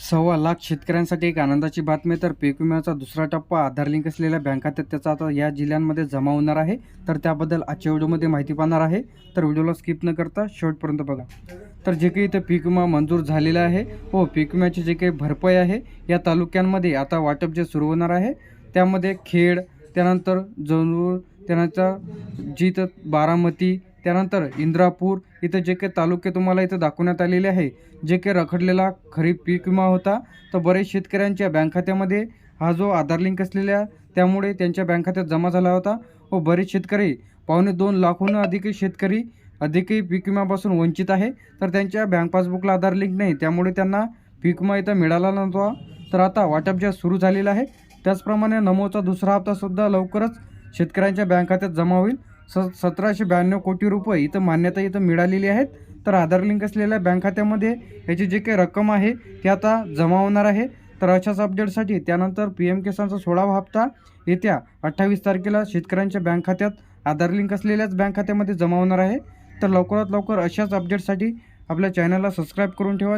सव्वा लाख शेतकऱ्यांसाठी एक आनंदाची बातमी तर पीक विम्याचा दुसरा टप्पा आधार लिंक असलेल्या बँक खात्यात त्याचा आता या जिल्ह्यांमध्ये जमा होणार आहे. तर त्याबद्दल आजच्या व्हिडिओमध्ये माहिती पाहणार आहे. तर व्हिडिओला स्किप न करता शेवटपर्यंत बघा. तर जे काही इथं पीक विमा मंजूर झालेला आहे व पीक विम्याची जे काही भरपाई आहे या तालुक्यांमध्ये आता वाटप जे सुरू होणार आहे त्यामध्ये खेड त्यानंतर जनूर त्यानंतर जिथं बारामती त्यानंतर इंद्रापूर इथं जे काही तालुके तुम्हाला इथं दाखवण्यात आलेले आहे जे काही रखडलेला खरीप पीक विमा होता तर बरेच शेतकऱ्यांच्या बँक खात्यामध्ये हा जो आधार लिंक असलेल्या त्यामुळे त्यांच्या बँक खात्यात जमा झाला होता. व बरेच शेतकरी पावणे दोन लाखहून अधिक शेतकरी अधिकही पीक विम्यापासून वंचित आहे तर त्यांच्या बँक पासबुकला आधार लिंक नाही त्यामुळे त्यांना पीक विमा इथं मिळाला नव्हता. तर आता वाटप जे सुरू झालेलं आहे. त्याचप्रमाणे नमोचा दुसरा हप्तासुद्धा लवकरच शेतकऱ्यांच्या बँक खात्यात जमा होईल. स सतराशे ब्याण्णव कोटी रुपये इथं मान्यता इथं मिळालेली आहेत. तर आधार लिंक असलेल्या बँक खात्यामध्ये ह्याची जी काही रक्कम आहे ती आता जमा होणार आहे. तर अशाच अपडेटसाठी त्यानंतर पी एम किसानचा सोळावा हप्ता येत्या अठ्ठावीस तारखेला शेतकऱ्यांच्या बँक खात्यात आधार लिंक असलेल्याच बँक खात्यामध्ये जमा होणार आहे. तर लवकरात लवकर अशाच अपडेटसाठी आपल्या चॅनलला सबस्क्राईब करून ठेवा.